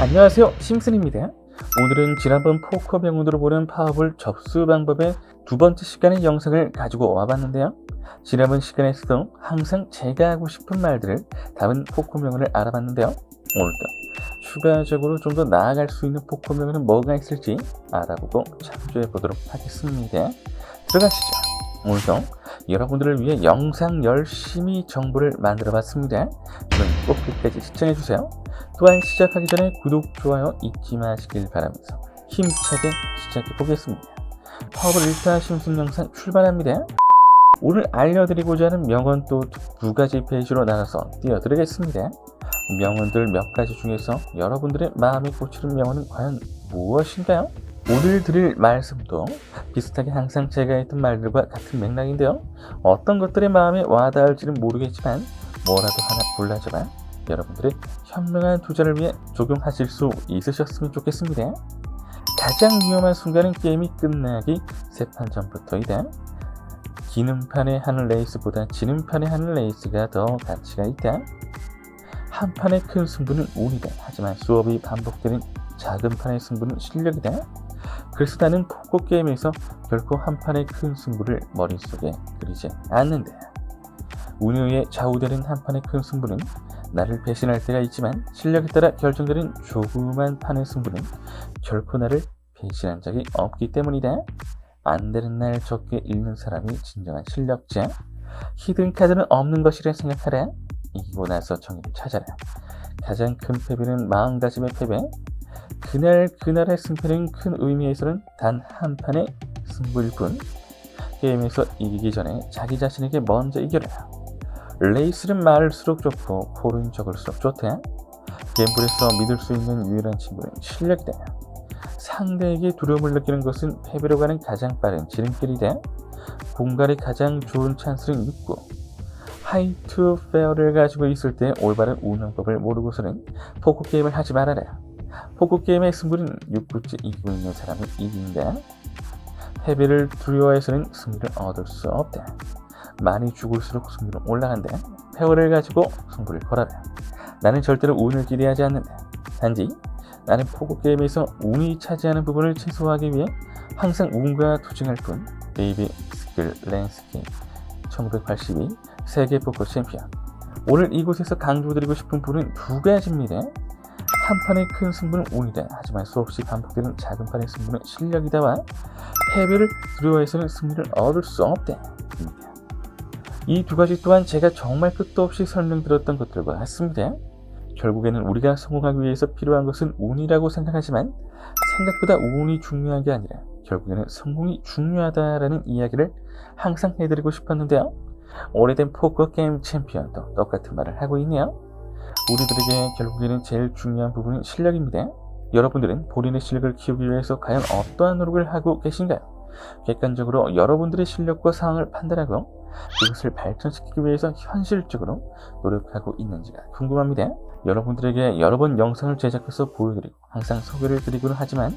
안녕하세요. 심슨입니다. 오늘은 지난번 포커 병원으로 보는 파업을 접수 방법의 두 번째 시간의 영상을 가지고 와봤는데요. 지난번 시간에서도 항상 제가 하고 싶은 말들을 담은 포커 명언을 알아봤는데요. 오늘도 추가적으로 좀 더 나아갈 수 있는 포커 명언은 뭐가 있을지 알아보고 참조해 보도록 하겠습니다. 들어가시죠. 오늘도 여러분들을 위해 영상 열심히 정보를 만들어 봤습니다 그럼 꼭 끝까지 시청해 주세요 또한 시작하기 전에 구독, 좋아요 잊지 마시길 바라면서 힘차게 시작해 보겠습니다. 파업을 1타 심슨 영상 출발합니다. 오늘 알려드리고자 하는 명언 또 두 가지 페이지로 나눠서 띄워드리겠습니다. 명언들 몇 가지 중에서 여러분들의 마음에 꽂히는 명언은 과연 무엇인가요? 오늘 드릴 말씀도 비슷하게 항상 제가 했던 말들과 같은 맥락인데요. 어떤 것들의 마음에 와닿을지는 모르겠지만 뭐라도 하나 골라줘봐 여러분들의 현명한 투자를 위해 적용하실 수 있으셨으면 좋겠습니다. 가장 위험한 순간은 게임이 끝나기 세 판 전부터이다. 기는 판에 하는 레이스보다 지는 판에 하는 레이스가 더 가치가 있다. 한 판의 큰 승부는 운이다. 하지만 수업이 반복되는 작은 판의 승부는 실력이다. 나는 포커 게임에서 결코 한 판의 큰 승부를 머릿속에 그리지. 운에 의해 좌우되는 한 판의 큰 승부는 나를 배신할 때가 있지만 실력에 따라 결정되는 조그만 판의 승부는 결코 나를 배신한 적이 없기 때문이다. 안 되는 날 적게 읽는 사람이 진정한 실력자. 히든 카드는 없는 것이라 생각하라. 이기고 나서 정의를 찾아라. 가장 큰 패배는 마음가짐의 패배. 그날 그날의 승패는 큰 의미에서는 단 한 판의 승부일 뿐. 게임에서 이기기 전에 자기 자신에게 먼저 이겨라. 레이스는 많을수록 좋고 폴은 적을수록 좋다. 갬블에서 믿을 수 있는 유일한 친구는 실력이다. 상대에게 두려움을 느끼는 것은 패배로 가는 가장 빠른 지름길이다. 공갈이 가장 좋은 찬스는 6구. 하이투 페어를 가지고 있을 때 올바른 운영법을 모르고서는 포커 게임을 하지 말아라. 포커 게임의 승부는 6구째 이기고 있는 사람이 이긴다. 패배를 두려워해서는 승리를 얻을 수 없다. 많이 죽을수록 승률은 올라간다. 페어를 가지고 승부를 걸어라. 나는 절대로 운을 기대하지 않는다. 단지 나는 포커 게임에서 운이 차지하는 부분을 최소화하기 위해 항상 운과 투쟁할 뿐. 데이비 스킬 랜스키 1982 세계 포커 챔피언. 오늘 이곳에서 강조드리고 싶은 부분은 두 가지입니다. 한 판의 큰 승부는 운이다. 하지만 수없이 반복되는 작은 판의 승부는 실력이다와 패배를 두려워해서는 승리를 얻을 수 없다. 이 두 가지 또한 제가 정말 끝도 없이 설명드렸던 것들과 같습니다. 결국에는 우리가 성공하기 위해서 필요한 것은 운이라고 생각하지만 생각보다 운이 중요한 게 아니라 결국에는 성공이 중요하다라는 이야기를 항상 해드리고 싶었는데요. 오래된 포커 게임 챔피언도 똑같은 말을 하고 있네요. 우리들에게 결국에는 제일 중요한 부분은 실력입니다. 여러분들은 본인의 실력을 키우기 위해서 과연 어떠한 노력을 하고 계신가요? 객관적으로 여러분들의 실력과 상황을 판단하고 그것을 발전시키기 위해서 현실적으로 노력하고 있는지가 궁금합니다. 여러분들에게 여러 번 영상을 제작해서 보여드리고 항상 소개를 드리고는 하지만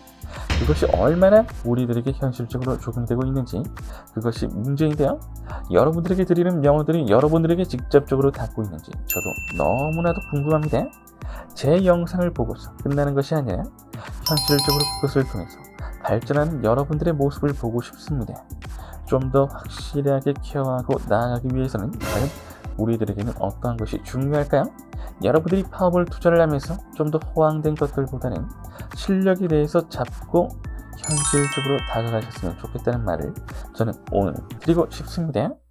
그것이 얼마나 우리들에게 현실적으로 적용되고 있는지 그것이 문제인데요. 여러분들에게 드리는 명언들이 여러분들에게 직접적으로 닿고 있는지 저도 너무나도 궁금합니다. 제 영상을 보고서 끝나는 것이 아니라 현실적으로 그것을 통해서 발전하는 여러분들의 모습을 보고 싶습니다. 좀 더 확실하게 케어하고 나아가기 위해서는 과연 우리들에게는 어떠한 것이 중요할까요? 여러분들이 파업을 투자를 하면서 좀 더 호황된 것들보다는 실력에 대해서 잡고 현실적으로 다가가셨으면 좋겠다는 말을 저는 오늘 드리고 싶습니다.